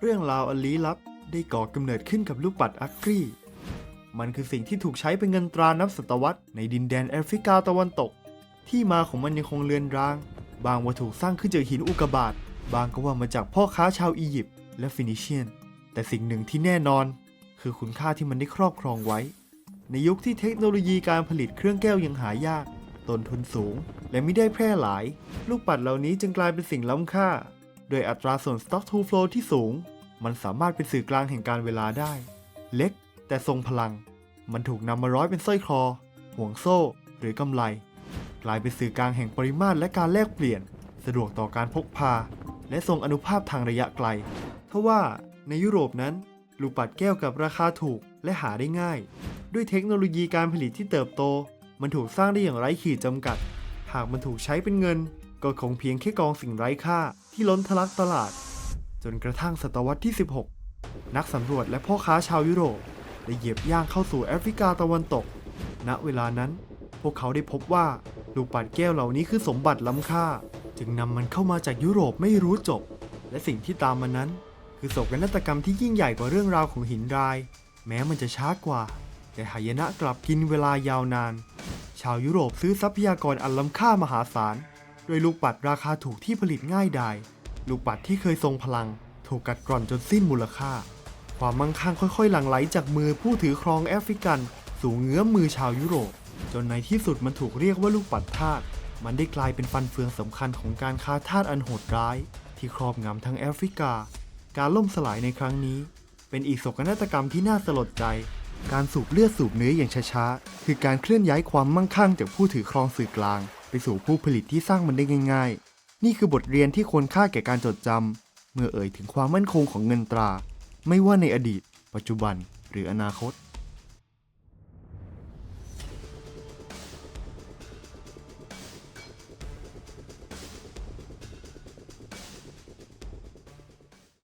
เรื่องราวอันลี้ลับได้ก่อกำเนิดขึ้นกับลูกปัดอักกรีมันคือสิ่งที่ถูกใช้เป็นเงินตรานับศตวรรษในดินแดนแอฟริกาตะวันตก ที่มาของมันยังคงเลือนราง บางว่าถูกสร้างขึ้นจากหินอุกกาบาตบางก็ว่ามาจากพ่อค้าชาวอียิปต์และฟินิเชียน แต่สิ่งหนึ่งที่แน่นอน คือคุณค่าที่มันได้ครอบครองไว้ ในยุคที่เทคโนโลยีการผลิตเครื่องแก้วยังหายาก ต้นทุนสูง และไม่ได้แพร่หลาย ลูกปัดเหล่านี้จึงกลายเป็นสิ่งล้ำค่า โดยอัตราส่วน stock to flow ที่สูง มันสามารถเป็นสื่อกลางแห่งการเวลาได้ เล็กแต่ทรงพลัง มันถูกนำมาร้อยเป็นสร้อยคอ ห่วงโซ่ หรือกำไล กลายเป็นสื่อกลางแห่งปริมาตรและการแลกเปลี่ยน สะดวกต่อการพกพา และทรงอนุภาพทางระยะไกล ทว่าในยุโรปนั้น ลูกปัดแก้วกับราคาถูกและหาได้ง่าย ด้วยเทคโนโลยีการผลิตที่เติบโต มันถูกสร้างได้อย่างไร้ขีดจำกัด หากมันถูกใช้เป็นเงิน ก็คงเพียงแค่กองสิ่งไร้ค่า ที่ล้นทะลักตลาด จนกระทั่งศตวรรษที่ 16 นักสำรวจและพ่อค้าชาวยุโรปได้เหยียบย่างเข้าสู่แอฟริกาตะวันตก ณ เวลานั้น พวกเขาได้พบว่าลูกปัดแก้วเหล่านี้คือสมบัติล้ำค่า จึงนำมันเข้ามาจากยุโรปไม่รู้จบ และสิ่งที่ตามมานั้น คือโศกนาฏกรรมที่ยิ่งใหญ่กว่าเรื่องราวของหินราย แม้มันจะช้ากว่า แต่หายนะกลับกินเวลายาวนาน ชาวยุโรปซื้อทรัพยากรอันล้ำค่ามหาศาล โดยลูกปัดราคาถูกที่ผลิตง่ายดาย ลูกปัดที่เคยทรงพลัง ถูกกัดกร่อนจนสิ้นมูลค่า ความมั่งคั่งค่อยๆ หลั่งไหลจากมือผู้ถือครองแอฟริกัน สู่เงื้อมมือชาวยุโรป จนในที่สุดมันถูกเรียกว่าลูกปัดทาสมันได้กลายเป็นฟันเฟืองสำคัญของการค้าทาสอันโหดร้าย ที่ครอบงำทั้งแอฟริกา การล่มสลายในครั้งนี้ เป็นอีกโศกนาฏกรรมที่น่าสลดใจ การสูบเลือดสูบเนื้ออย่างช้าๆคือการเคลื่อนย้ายความมั่งคั่งจากผู้ถือครองสื่อกลาง ไปสู่ผู้ผลิตที่สร้างมันได้ง่ายๆ นี่คือบทเรียนที่ควรค่าแก่การจดจำ เมื่อเอ่ยถึงความมั่นคงของเงินตรา ไม่ว่าในอดีต ปัจจุบันหรืออนาคต